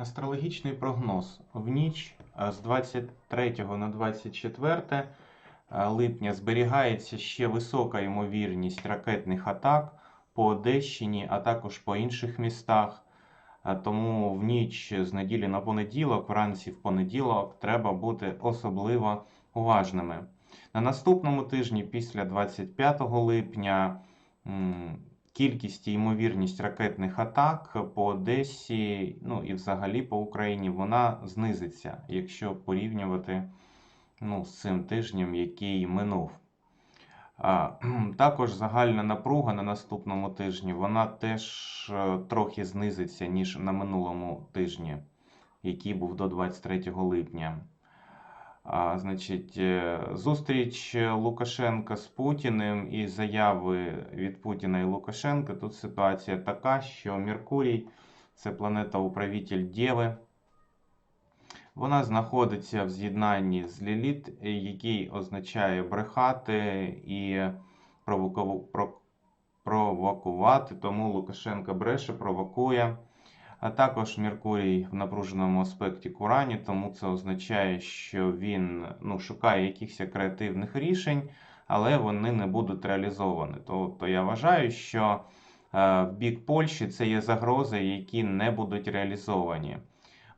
Астрологічний прогноз. В ніч е, з 23 на 24 е, липня зберігається ще висока ймовірність ракетних атак по Одещині, а також по інших містах. Е, Тому в ніч з неділі на понеділок, вранці в понеділок, треба бути особливо уважними. На наступному тижні, після 25 липня, кількість і ймовірність ракетних атак по Одесі, ну і взагалі по Україні, вона знизиться, якщо порівнювати ну, з цим тижнем, який минув. Також загальна напруга на наступному тижні, вона теж е, трохи знизиться, ніж на минулому тижні, який був до 23 липня. Значить, е, зустріч Лукашенка з Путіним і заяви від Путіна і Лукашенка. Тут ситуація така, що Меркурій це планета управитель Дєви. Вона знаходиться в з'єднанні з Ліліт, який означає брехати і провокувати. Тому Лукашенко бреше, провокує. А також Меркурій в напруженому аспекті к Урані, тому це означає, що він ну, шукає якихось креативних рішень, але вони не будуть реалізовані. Тобто я вважаю, що е, в бік Польщі це є загрози, які не будуть реалізовані.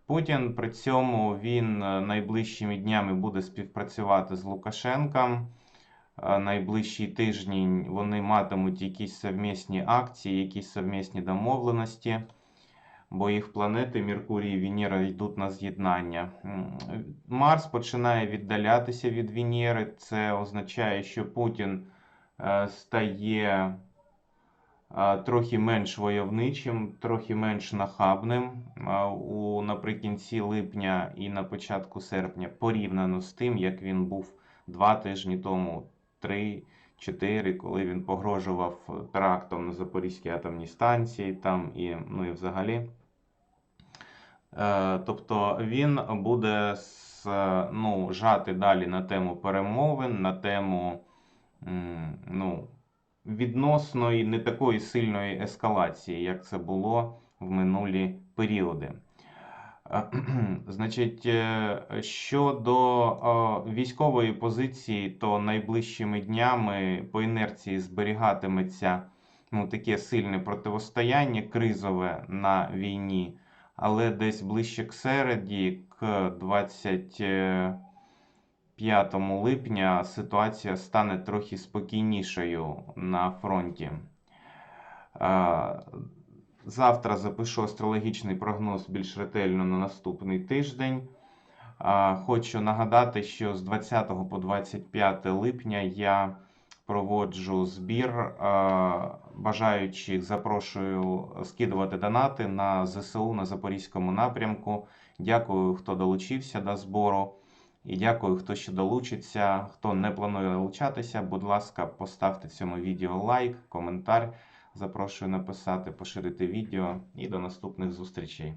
Путін при цьому він е, найближчими днями буде співпрацювати з Лукашенком. Е, Найближчі тижні вони матимуть якісь совмісні акції, якісь совмісні домовленості, бо їх планети Меркурій і Венера йдуть на з'єднання. Марс починає віддалятися від Венери. Це означає, що Путін е, стає трохи менш войовничим, трохи менш нахабним у наприкінці липня і на початку серпня, порівняно з тим, як він був два тижні тому, три-чотири, коли він погрожував терактом на Запорізькій атомній станції, там і, ну, і взагалі. Е, Тобто він буде ну, жати далі на тему перемовин, на тему ну, відносної не такої сильної ескалації, як це було в минулі періоди. Е, Значить, е, щодо військової позиції, то найближчими днями по інерції зберігатиметься ну, таке сильне противостояння кризове на війні, але десь ближче к середі, к 25 липня, ситуація стане трохи спокійнішою на фронті. Е, Завтра запишу астрологічний прогноз більш ретельно на наступний тиждень. Хочу нагадати, що з 20 по 25 липня я проводжу збір. а, Бажаючих запрошую скидувати донати на ЗСУ на Запорізькому напрямку. Дякую, хто долучився до збору. І дякую, хто ще долучиться. Хто не планує долучатися, будь ласка, поставте цьому відео лайк, коментар. Запрошую написати, поширити відео і до наступних зустрічей.